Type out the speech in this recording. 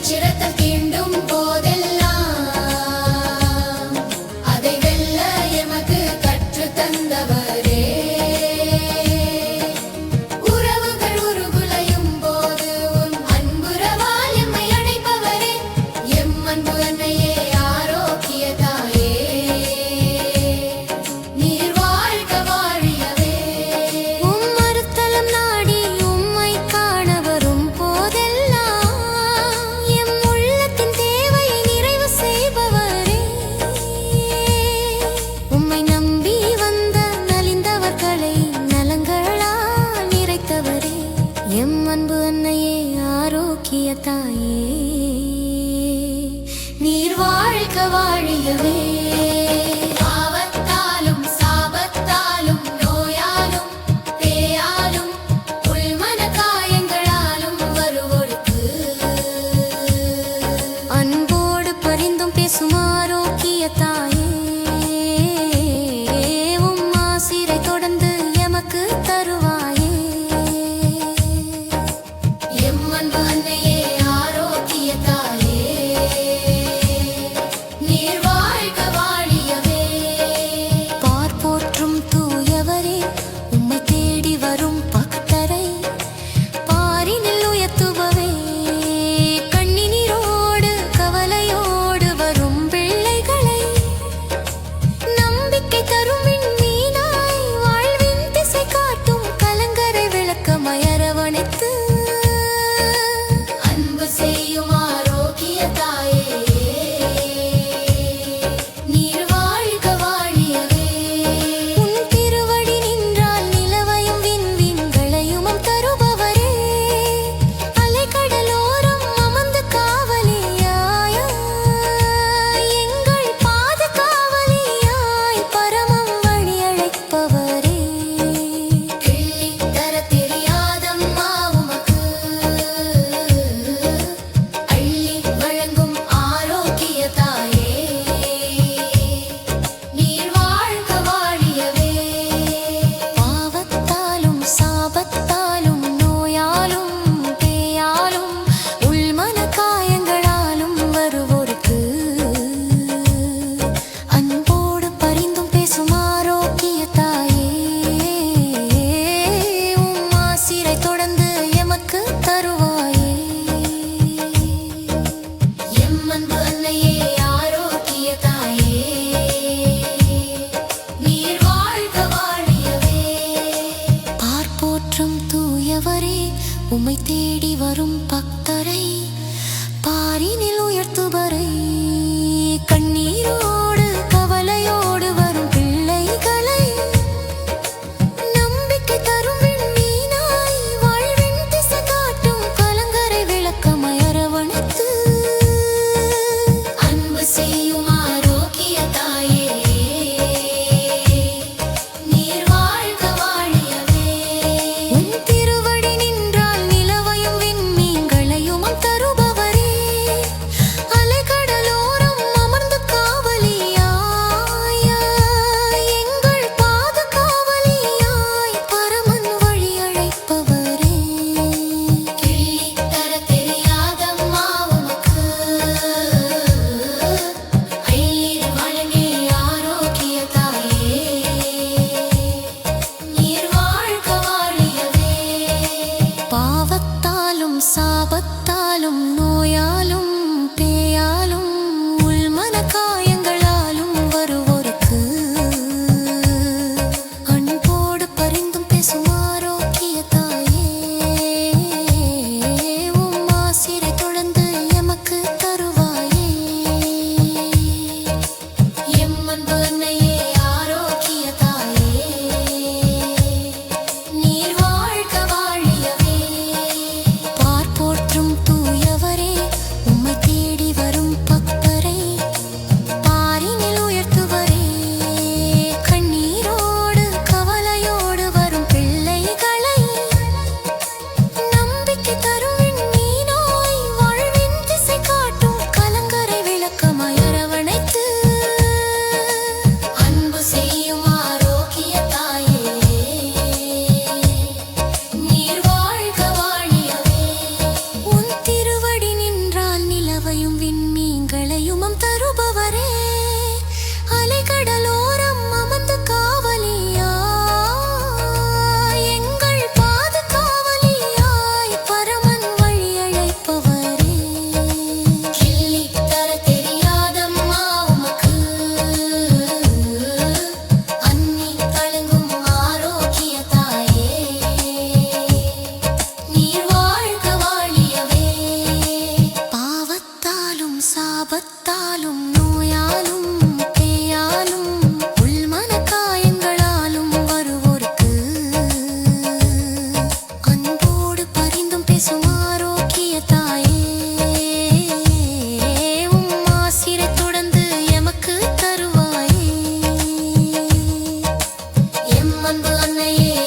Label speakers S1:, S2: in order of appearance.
S1: Chirata Kiki. அன்பு
S2: அன்னையே ஆரோக்கிய தாயே. நீர் வாழ்க வாழியவே.
S1: பெரியவரே உமை தேடி வரும் பக்தரை பாரினில் உயர்த்துவரை கண்ணீரோடு கவலை வந்துள்ள
S2: அன்னையே.